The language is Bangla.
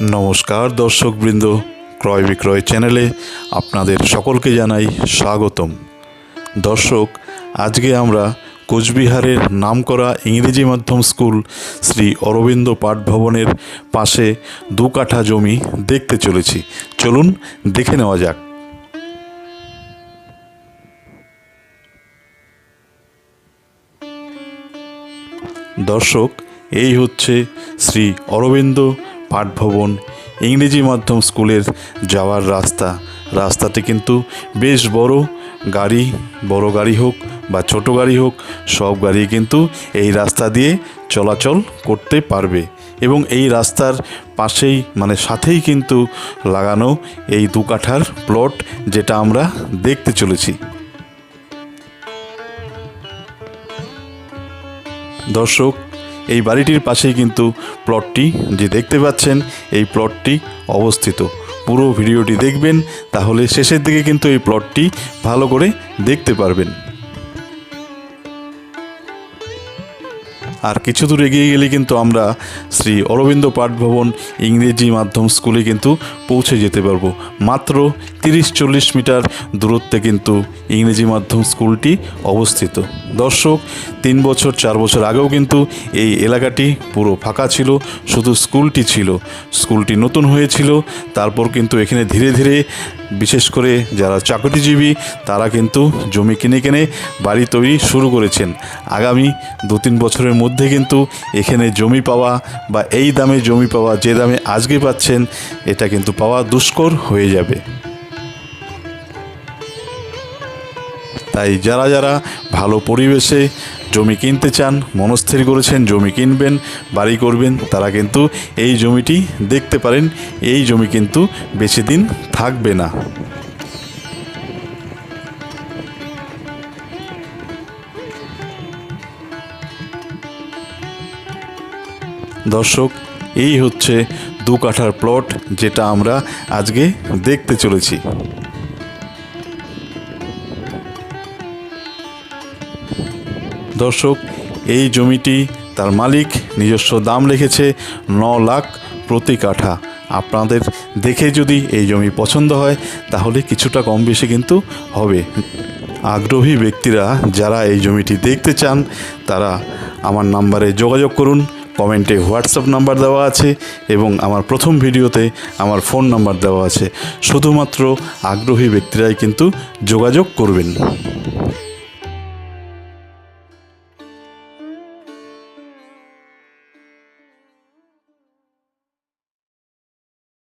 নমস্কার দর্শকবৃন্দ, ক্রয় বিক্রয় চ্যানেলে আপনাদের সকলকে জানাই স্বাগতম। দর্শক, আজকে আমরা কোচবিহারের নামকরা ইংরেজি মাধ্যম স্কুল শ্রী অরবিন্দ পাঠ ভবনের পাশে দু কাঠা জমি দেখতে চলেছি। চলুন, দেখে নেওয়া যাক। দর্শক, এই হচ্ছে শ্রী অরবিন্দ পাঠভবন, ইংরেজি মাধ্যম স্কুলের যাওয়ার রাস্তা। রাস্তাটি কিন্তু বেশ বড়, গাড়ি বড় গাড়ি হোক বা ছোট গাড়ি হোক, সব গাড়ি কিন্তু এই রাস্তা দিয়ে চলাচল করতে পারবে। এবং এই রাস্তার পাশেই মানে সাথেই কিন্তু লাগানো এই দু কাঠার প্লট যেটা আমরা দেখতে চলেছি। দর্শক এই বাড়িটির পাশেই কিন্তু প্লটটি যে দেখতে পাচ্ছেন, এই প্লটটি অবস্থিত। পুরো ভিডিওটি দেখবেন, তাহলে শেষের দিকে কিন্তু এই প্লটটি ভালো করে দেখতে পারবেন। আর কিছু দূর এগিয়ে গেলে কিন্তু আমরা শ্রী অরবিন্দ পাঠ ভবন ইংরেজি মাধ্যম স্কুলে কিন্তু পৌঁছে যেতে পারব। মাত্র তিরিশ চল্লিশ মিটার দূরত্বে কিন্তু ইংরেজি মাধ্যম স্কুলটি অবস্থিত। দর্শক তিন বছর, চার বছর আগেও কিন্তু এই এলাকাটি পুরো ফাঁকা ছিল, শুধু স্কুলটি ছিল। স্কুলটি নতুন হয়েছিল, তারপর কিন্তু এখানে ধীরে ধীরে, বিশেষ করে যারা চাকরিজীবী, তারা কিন্তু জমি কিনে কিনে বাড়ি তৈরি শুরু করেছেন। আগামী দু তিন বছরের মধ্যে কিন্তু এখানে জমি পাওয়া বা এই দামে জমি পাওয়া, যে দামে আজকে পাচ্ছেন, এটা কিন্তু পাওয়া দুষ্কর হয়ে যাবে। তাই যারা যারা ভালো পরিবেশে জমি কিনতে চান, মনস্থির করেছেন, জমি কিনবেন, বাড়ি করবেন, তারা কিন্তু এই জমিটি দেখতে পারেন, এই জমি কিন্তু বেশি দিন থাকবে না। দর্শক, এই হচ্ছে দু কাঠার প্লট যেটা আমরা আজকে দেখতে চলেছি। দর্শক, এই জমিটি তার মালিক নিজস্ব দাম লিখেছে ন লাখ প্রতি কাঠা। আপনাদের দেখে যদি এই জমি পছন্দ হয়, তাহলে কিছুটা কম বেশি কিন্তু হবে। আগ্রহী ব্যক্তিরা যারা এই জমিটি দেখতে চান, তারা আমার নাম্বারে যোগাযোগ করুন। কমেন্টে হোয়াটসঅ্যাপ নাম্বার দেওয়া আছে এবং আমার প্রথম ভিডিওতে আমার ফোন নাম্বার দেওয়া আছে। শুধুমাত্র আগ্রহী ব্যক্তিরাই কিন্তু যোগাযোগ করবেন।